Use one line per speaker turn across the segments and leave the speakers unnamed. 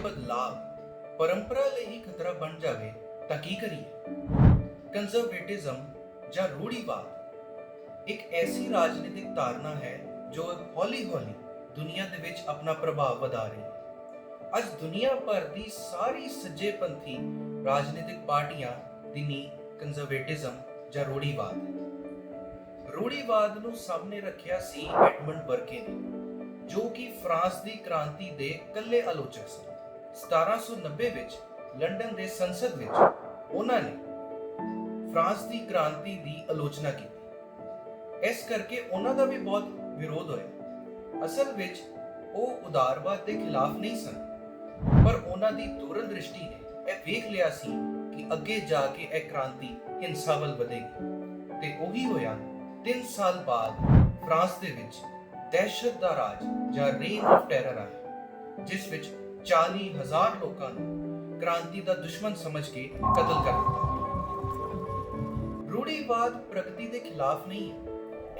ਬਦਲਾਵ ਪਰੰਪਰਾ ਲਈ ਹੀ ਖਤਰਾ ਬਣ ਜਾਵੇ, ਤਾਂ ਕੀ ਕਰੀਏ? ਕੰਜ਼ਰਵੇਟਿਜ਼ਮ ਜਾਂ ਰੂੜੀਵਾਦ ਇੱਕ ਐਸੀ ਰਾਜਨੀਤਿਕ ਧਾਰਨਾ ਹੈ ਜੋ ਹੌਲੀ-ਹੌਲੀ ਦੁਨੀਆ ਦੇ ਵਿੱਚ ਆਪਣਾ ਪ੍ਰਭਾਵ ਵਧਾ ਰਹੀ ਹੈ। ਅੱਜ ਦੁਨੀਆ ਭਰ ਦੀ ਸਾਰੀ ਸੱਜੇਪੰਥੀ ਰਾਜਨੀਤਿਕ ਪਾਰਟੀਆਂ ਦੀ ਨੀ ਕੰਜ਼ਰਵੇਟਿਜ਼ਮ ਜਾਂ ਰੂੜੀਵਾਦ ਹੈ। ਰੂੜੀਵਾਦ ਨੂੰ ਸਾਹਮਣੇ ਰੱਖਿਆ ਸੀ ਐਡਮੰਡ ਬਰਕੇ ਨੇ, ਜੋ ਕਿ ਫਰਾਂਸ ਦੀ ਕ੍ਰਾਂਤੀ ਦੇ ਇਕੱਲੇ ਆਲੋਚਕ ਸਨ। 1790 ਵਿੱਚ ਲੰਡਨ ਦੇ ਸੰਸਦ ਵਿੱਚ ਉਹਨਾਂ ਨੇ ਫਰਾਂਸ ਦੀ ਕ੍ਰਾਂਤੀ ਦੀ ਆਲੋਚਨਾ ਕੀਤੀ। ਇਸ ਕਰਕੇ ਉਹਨਾਂ ਦਾ ਵੀ ਬਹੁਤ ਵਿਰੋਧ ਹੋਇਆ। ਅਸਲ ਵਿੱਚ ਉਹ ਉਦਾਰਵਾਦ ਦੇ ਖਿਲਾਫ ਨਹੀਂ ਸਨ, ਪਰ ਉਹਨਾਂ ਦੀ ਦੂਰਨ ਨੇ ਇਹ ਵੇਖ ਲਿਆ ਸੀ ਕਿ ਅੱਗੇ ਜਾ ਕੇ ਇਹ ਕ੍ਰਾਂਤੀ ਹਿੰਸਾ ਵੱਲ ਵਧੇਗੀ। ਤੇ ਉਹੀ ਹੋਇਆ 3 ਸਾਲ ਬਾਅਦ ਫਰਾਂਸ ਦੇ ਵਿੱਚ ਦਹਿਸ਼ਤ ਦਾ ਰਾਜ ਜਾਂ ਰੇਨ ਆਫ ਟੈਰਰ ਆਇਆ, ਜਿਸ ਵਿੱਚ 40000 ਲੋਕਾਂ ਨੂੰ ਕ੍ਰਾਂਤੀ ਦਾ ਦੁਸ਼ਮਣ ਸਮਝ ਕੇ ਕਤਲ ਕਰ ਦਿੱਤਾ। ਰੂੜੀਵਾਦ ਪ੍ਰਗਤੀ ਦੇ ਖਿਲਾਫ ਨਹੀਂ ਹੈ।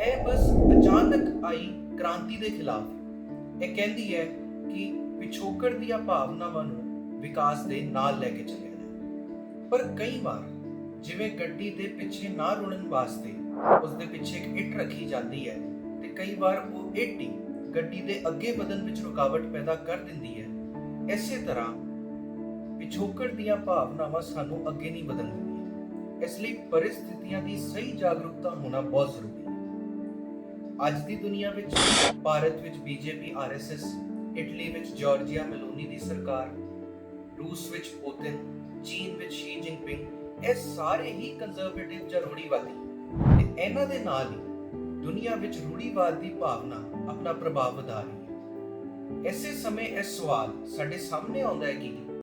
ਇਹ ਬਸ ਅਚਾਨਕ ਆਈ ਕ੍ਰਾਂਤੀ ਦੇ ਖਿਲਾਫ। ਇਹ ਕਹਿੰਦੀ ਹੈ ਕਿ ਪਿਛੋਕੜ ਦੀਆਂ ਭਾਵਨਾਵਾਂ ਨੂੰ ਵਿਕਾਸ ਦੇ ਨਾਲ ਲੈ ਕੇ ਚੱਲਿਆ ਜਾਏ ਪਰ ਕਈ ਵਾਰ ਜਿਵੇਂ ਗੱਡੀ ਦੇ ਪਿੱਛੇ ਨਾ ਰੁੜਨ ਵਾਸਤੇ ਉਸ ਦੇ ਪਿੱਛੇ ਇੱਕ ਇੱਟ ਰੱਖੀ ਜਾਂਦੀ ਹੈ ਤੇ ਕਈ ਵਾਰ ਉਹ ਇੱਟ ਹੀ ਗੱਡੀ ਦੇ ਅੱਗੇ ਵਧਣ ਵਿੱਚ ਰੁਕਾਵਟ ਪੈਦਾ ਕਰ ਦਿੰਦੀ ਹੈ। ਇਸੇ ਤਰ੍ਹਾਂ ਪਿਛੋਕੜ ਦੀਆਂ ਭਾਵਨਾਵਾਂ ਸਾਨੂੰ ਅੱਗੇ ਨਹੀਂ ਵਧਣ ਦਿੰਦੀਆਂ। ਇਸ ਲਈ ਪਰਿਸਥਿਤੀਆਂ ਦੀ ਸਹੀ ਜਾਗਰੂਕਤਾ ਹੋਣਾ ਬਹੁਤ ਜ਼ਰੂਰੀ ਹੈ। ਅੱਜ ਦੀ ਦੁਨੀਆ ਵਿੱਚ, ਭਾਰਤ ਵਿੱਚ ਬੀਜੇਪੀ, ਆਰਐਸਐਸ, ਇਟਲੀ ਵਿੱਚ ਜਾਰਜੀਆ ਮੈਲੋਨੀ ਦੀ ਸਰਕਾਰ, ਰੂਸ ਵਿੱਚ ਪੁਤਿਨ, ਚੀਨ ਵਿੱਚ ਸ਼ੀ ਜਿਨਪਿੰਗ, ਇਹ ਸਾਰੇ ਹੀ ਕੰਜ਼ਰਵੇਟਿਵ ਜਾਂ ਰੂੜੀਵਾਦੀ ਤੇ ਇਹਨਾਂ ਦੇ ਨਾਲ ਹੀ ਦੁਨੀਆ ਵਿੱਚ ਰੂੜੀਵਾਦ ਦੀ ਭਾਵਨਾ ਆਪਣਾ ਪ੍ਰਭਾਵ ਵਧਾ ਰਹੀ ਇਸੇ ਸਮੇਂ ਇਹ ਸਵਾਲ ਸਾਡੇ ਸਾਹਮਣੇ ਆਉਂਦਾ ਹੈ ਕਿ